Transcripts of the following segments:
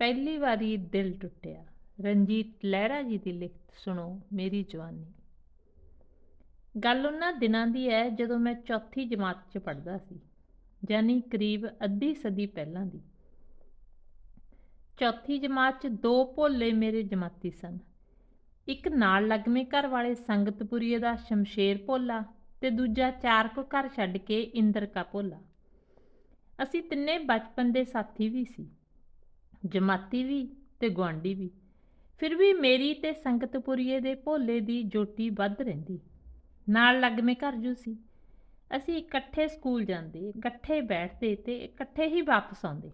ਪਹਿਲੀ ਵਾਰੀ ਦਿਲ ਟੁੱਟਿਆ। ਰਣਜੀਤ ਲਹਿਰਾ ਜੀ ਦੀ ਲਿਖਤ ਸੁਣੋ ਮੇਰੀ ਜਵਾਨੀ। ਗੱਲ ਉਹਨਾਂ ਦਿਨਾਂ ਦੀ ਹੈ ਜਦੋਂ ਮੈਂ ਚੌਥੀ ਜਮਾਤ 'ਚ ਪੜ੍ਹਦਾ ਸੀ, ਯਾਨੀ ਕਰੀਬ ਅੱਧੀ ਸਦੀ ਪਹਿਲਾਂ ਦੀ। ਚੌਥੀ ਜਮਾਤ 'ਚ ਦੋ ਭੋਲੇ ਮੇਰੇ ਜਮਾਤੀ ਸਨ। ਇੱਕ ਨਾਲ ਲੱਗਵੇਂ ਘਰ ਵਾਲੇ ਸੰਗਤਪੁਰੀਏ ਦਾ ਸ਼ਮਸ਼ੇਰ ਭੋਲਾ ਤੇ ਦੂਜਾ ਚਾਰ ਕੁ ਘਰ ਛੱਡ ਕੇ ਇੰਦਰ ਕਾ ਭੋਲਾ। ਅਸੀਂ ਤਿੰਨੇ ਬਚਪਨ ਦੇ ਸਾਥੀ ਵੀ ਸੀ। ਜਮਾਤੀ ਵੀ ਤੇ ਗੁਆਂਢੀ ਵੀ। ਫਿਰ ਵੀ ਮੇਰੀ ਤੇ ਸੰਗਤਪੁਰੀਏ ਦੇ ਭੋਲੇ ਦੀ ਜੋਟੀ ਵੱਧ ਰਹਿੰਦੀ। ਨਾਲ ਲੱਗਵੇਂ ਘਰ ਜੂ ਸੀ। ਅਸੀਂ ਇਕੱਠੇ ਸਕੂਲ ਜਾਂਦੇ, ਇਕੱਠੇ ਬੈਠਦੇ ਤੇ ਇਕੱਠੇ ਹੀ ਵਾਪਸ ਆਉਂਦੇ।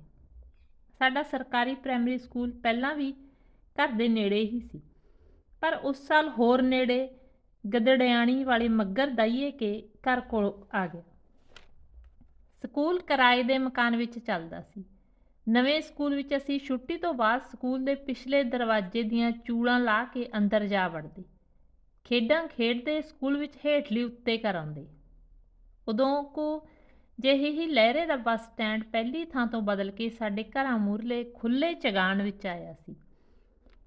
ਸਾਡਾ ਸਰਕਾਰੀ ਪ੍ਰਾਇਮਰੀ ਸਕੂਲ ਪਹਿਲਾਂ ਵੀ ਘਰ ਦੇ ਨੇੜੇ ਹੀ ਸੀ। ਪਰ ਉਸ ਸਾਲ ਹੋਰ ਨੇੜੇ ਗਦੜਿਆਣੀ ਵਾਲੇ ਮੱਗਰ ਦਾਈਏ ਕੇ ਘਰ ਕੋਲ ਆ ਗਿਆ। ਸਕੂਲ ਕਿਰਾਏ ਦੇ ਮਕਾਨ ਵਿੱਚ ਚੱਲਦਾ ਸੀ। ਨਵੇਂ ਸਕੂਲ ਵਿੱਚ ਅਸੀਂ ਛੁੱਟੀ ਤੋਂ ਬਾਅਦ ਸਕੂਲ ਦੇ ਪਿਛਲੇ ਦਰਵਾਜ਼ੇ ਦੀਆਂ ਚੂੜਾਂ ਲਾ ਕੇ ਅੰਦਰ ਜਾ ਵੜਦੇ। ਖੇਡਾਂ ਖੇਡਦੇ ਸਕੂਲ ਵਿੱਚ ਹੇਠਲੀ ਉੱਤੇ ਕਰ ਆਉਂਦੇ। ਉਦੋਂ ਕੋ ਜਿਹੀ ਹੀ ਲਹਿਰੇ ਦਾ ਬੱਸ ਸਟੈਂਡ ਪਹਿਲੀ ਥਾਂ ਤੋਂ ਬਦਲ ਕੇ ਸਾਡੇ ਘਰਾਂ ਮੂਰਲੇ ਖੁੱਲੇ ਚਗਾਨ ਵਿੱਚ ਆਇਆ ਸੀ।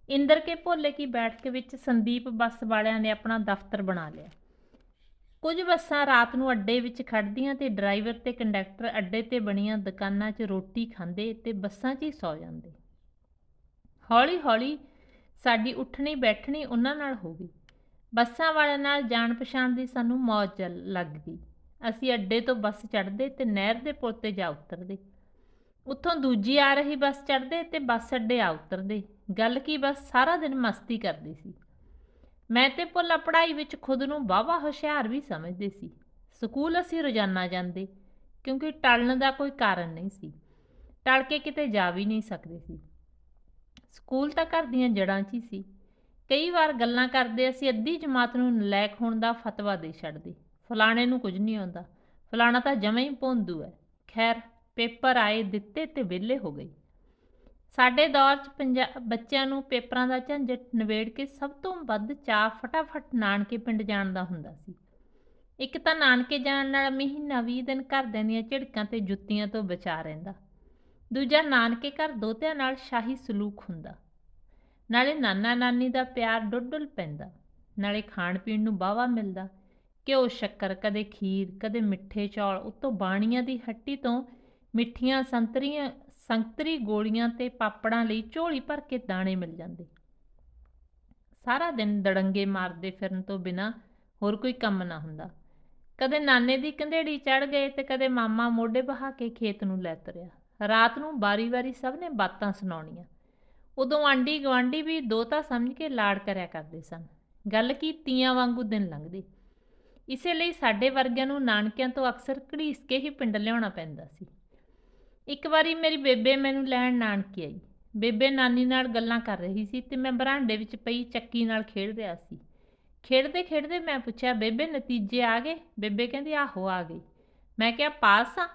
ਇੰਦਰ ਕੇ ਭੋਲੇ ਕੀ ਬੈਠਕ ਵਿੱਚ ਸੰਦੀਪ ਬੱਸ ਵਾਲਿਆਂ ਨੇ ਆਪਣਾ ਦਫ਼ਤਰ ਬਣਾ ਲਿਆ। ਕੁਝ ਬੱਸਾਂ ਰਾਤ ਨੂੰ ਅੱਡੇ ਵਿੱਚ ਖੜਦੀਆਂ ਤੇ ਡਰਾਈਵਰ ਤੇ ਕੰਡਕਟਰ ਅੱਡੇ ਤੇ ਬਣੀਆਂ ਦੁਕਾਨਾਂ 'ਚ ਰੋਟੀ ਖਾਂਦੇ ਤੇ ਬੱਸਾਂ 'ਚ ਹੀ ਸੌ ਜਾਂਦੇ। ਹੌਲੀ-ਹੌਲੀ ਸਾਡੀ ਉੱਠਣੀ ਬੈਠਣੀ ਉਹਨਾਂ ਨਾਲ ਹੋ ਗਈ। ਬੱਸਾਂ ਵਾਲਿਆਂ ਨਾਲ ਜਾਣ ਪਛਾਣ ਦੀ ਸਾਨੂੰ ਮੌਜ ਲੱਗ ਗਈ। ਅਸੀਂ ਅੱਡੇ ਤੋਂ ਬੱਸ ਚੜ੍ਹਦੇ ਤੇ ਨਹਿਰ ਦੇ ਪੁਲ ਤੇ ਜਾ ਉਤਰਦੇ। ਉੱਥੋਂ ਦੂਜੀ ਆ ਰਹੀ ਬੱਸ ਚੜ੍ਹਦੇ ਤੇ ਬੱਸ ਅੱਡੇ ਆ ਉਤਰਦੇ। ਗੱਲ ਕੀ ਬਸ ਸਾਰਾ ਦਿਨ ਮਸਤੀ ਕਰਦੀ ਸੀ। ਮੈਂ ਤੇ ਪੁੱਲਾ ਪੜ੍ਹਾਈ ਵਿੱਚ ਖੁਦ ਨੂੰ ਬਾਵਾ ਹੁਸ਼ਿਆਰ ਵੀ ਸਮਝਦੇ ਸੀ। ਸਕੂਲ ਅਸੀਂ ਰੋਜ਼ਾਨਾ ਜਾਂਦੇ, ਕਿਉਂਕਿ ਟਲਣ ਦਾ ਕੋਈ ਕਾਰਨ ਨਹੀਂ ਸੀ। ਟਲ ਕੇ ਕਿਤੇ ਜਾ ਵੀ ਨਹੀਂ ਸਕਦੇ ਸੀ। ਸਕੂਲ ਤਾਂ ਘਰ ਦੀਆਂ ਜੜਾਂ 'ਚ ਹੀ ਸੀ। ਕਈ ਵਾਰ ਗੱਲਾਂ ਕਰਦੇ ਅਸੀਂ ਅੱਧੀ ਜਮਾਤ ਨੂੰ ਨਲਾਇਕ ਹੋਣ ਦਾ ਫਤਵਾ ਦੇ ਛੱਡਦੇ। ਫਲਾਣੇ ਨੂੰ ਕੁਝ ਨਹੀਂ ਆਉਂਦਾ। ਫਲਾਣਾ ਤਾਂ ਜਮੇ ਹੀ ਭੋਂਦੂ ਹੈ। ਖੈਰ, ਪੇਪਰ ਆਏ, ਦਿੱਤੇ ਤੇ ਵਿਹਲੇ ਹੋ ਗਈ। ਸਾਡੇ ਦੌਰ 'ਚ ਬੱਚਿਆਂ ਨੂੰ ਪੇਪਰਾਂ ਦਾ ਝੰਜਟ ਨਵੇੜ ਕੇ ਸਭ ਤੋਂ ਵੱਧ ਚਾਹ ਫਟਾਫਟ ਨਾਨਕੇ ਪਿੰਡ ਜਾਣ ਦਾ ਹੁੰਦਾ ਸੀ। ਇੱਕ ਤਾਂ ਨਾਨਕੇ ਜਾਣ ਨਾਲ ਮਹੀਨਾ 20 ਦਿਨ ਘਰਦਿਆਂ ਦੀਆਂ ਝਿੜਕਾਂ ਤੇ ਜੁੱਤੀਆਂ ਤੋਂ ਬਚਾ ਰਹਿੰਦਾ। ਦੂਜਾ ਨਾਨਕੇ ਘਰ ਦੋਤਿਆਂ ਨਾਲ ਸ਼ਾਹੀ ਸਲੂਕ ਹੁੰਦਾ। ਨਾਲੇ ਨਾਨਾ ਨਾਨੀ ਦਾ ਪਿਆਰ ਡੁੱਡੁਲ ਪੈਂਦਾ। ਨਾਲੇ ਖਾਣ ਪੀਣ ਨੂੰ ਬਾਵਾ ਮਿਲਦਾ। ਘਿਓ, ਸ਼ੱਕਰ, ਕਦੇ ਖੀਰ, ਕਦੇ ਮਿੱਠੇ ਚੌਲ, ਉਤੋਂ ਬਾਣੀਆਂ ਦੀ ਹੱਟੀ ਤੋਂ ਮਿੱਠੀਆਂ ਸੰਤਰੀਆਂ ਸੰਗਤਰੀ ਗੋਲੀਆਂ ਤੇ ਪਾਪੜਾਂ ਲਈ ਝੋਲੀ ਭਰ ਕੇ ਦਾਣੇ ਮਿਲ ਜਾਂਦੇ। ਸਾਰਾ ਦਿਨ ਦੜੰਗੇ ਮਾਰਦੇ ਫਿਰਨ ਤੋਂ ਬਿਨਾ ਹੋਰ ਕੋਈ ਕੰਮ ਨਾ ਹੁੰਦਾ। ਕਦੇ ਨਾਨੇ ਦੀ ਕੰਧੇੜੀ ਚੜ ਗਏ ਤੇ ਕਦੇ ਮਾਮਾ ਮੋਢੇ ਬਹਾ ਕੇ ਖੇਤ ਨੂੰ ਲੈ ਤਰਿਆ। ਰਾਤ ਨੂੰ ਬਾਰੀ-ਬਾਰੀ ਸਭ ਨੇ ਬਾਤਾਂ ਸੁਣਾਉਣੀਆਂ। ਉਦੋਂ ਆਂਡੀ ਗਵਾਂਡੀ ਵੀ ਦੋਤਾ ਸਮਝ ਕੇ ਲਾੜ ਕਰਿਆ ਕਰਦੇ ਸਨ। ਗੱਲ ਕੀ ਤੀਆਂ ਵਾਂਗੂ ਦਿਨ ਲੰਘਦੇ। ਇਸੇ ਲਈ ਸਾਡੇ ਵਰਗਿਆਂ ਨੂੰ ਨਾਨਕਿਆਂ ਤੋਂ ਅਕਸਰ ਘੜੀਸ ਕੇ ਹੀ ਪਿੰਡ ਲਿਆਉਣਾ ਪੈਂਦਾ ਸੀ। ਇੱਕ ਵਾਰੀ ਮੇਰੀ ਬੇਬੇ ਮੈਨੂੰ ਲੈਣ ਨਾਨਕੇ ਆਈ। ਬੇਬੇ ਨਾਨੀ ਨਾਲ ਗੱਲਾਂ ਕਰ ਰਹੀ ਸੀ ਤੇ ਮੈਂ ਬਰਾਂਡੇ ਵਿੱਚ ਪਈ ਚੱਕੀ ਨਾਲ ਖੇਡ ਰਿਹਾ ਸੀ। ਖੇਡਦੇ ਖੇਡਦੇ ਮੈਂ ਪੁੱਛਿਆ, ਬੇਬੇ, ਨਤੀਜੇ ਆ ਗਏ? ਬੇਬੇ ਕਹਿੰਦੀ, ਆਹੋ, ਆ ਗਏ। ਮੈਂ ਕਿਹਾ, ਪਾਸ ਆ?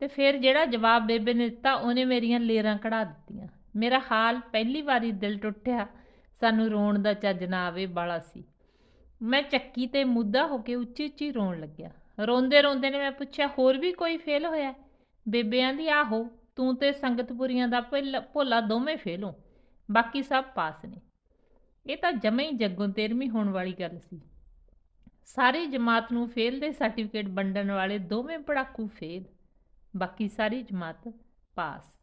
ਤੇ ਫਿਰ ਜਿਹੜਾ ਜਵਾਬ ਬੇਬੇ ਨੇ ਦਿੱਤਾ, ਉਹਨੇ ਮੇਰੀਆਂ ਲੇਰਾਂ ਕਢਾ ਦਿੱਤੀਆਂ। ਮੇਰਾ ਹਾਲ ਪਹਿਲੀ ਵਾਰੀ ਦਿਲ ਟੁੱਟਿਆ, ਸਾਨੂੰ ਰੋਣ ਦਾ ਚੱਜ ਨਾ ਆਵੇ ਬਾਲਾ ਸੀ। ਮੈਂ ਚੱਕੀ ਤੇ ਮੁੱਦਾ ਹੋ ਕੇ ਉੱਚੀ ਉੱਚੀ ਰੋਣ ਲੱਗਿਆ। ਰੋਂਦੇ ਰੋਂਦੇ ਨੇ ਮੈਂ ਪੁੱਛਿਆ, ਹੋਰ ਵੀ ਕੋਈ ਫੇਲ ਹੋਇਆ? ਬੇਬਿਆਂ ਦੀ ਆਹੋ, ਤੂੰ ਤੇ ਸੰਗਤਪੁਰੀਆਂ ਦਾ ਭੋਲਾ ਦੋਵੇਂ ਫੇਲੋ ਬਾਕੀ ਸਭ ਪਾਸ ਨੇ। ਇਹ ਤਾਂ ਜਮੇ ਹੀ ਜੱਗੋਂ 13ਵੀਂ ਹੋਣ ਵਾਲੀ ਗੱਲ ਸੀ। ਸਾਰੀ ਜਮਾਤ ਨੂੰ ਫੇਲ ਦੇ ਸਰਟੀਫਿਕੇਟ ਵੰਡਣ ਵਾਲੇ ਦੋਵੇਂ ਪੜਾਕੂ ਫੇਲ। ਬਾਕੀ ਸਾਰੀ ਜਮਾਤ ਪਾਸ।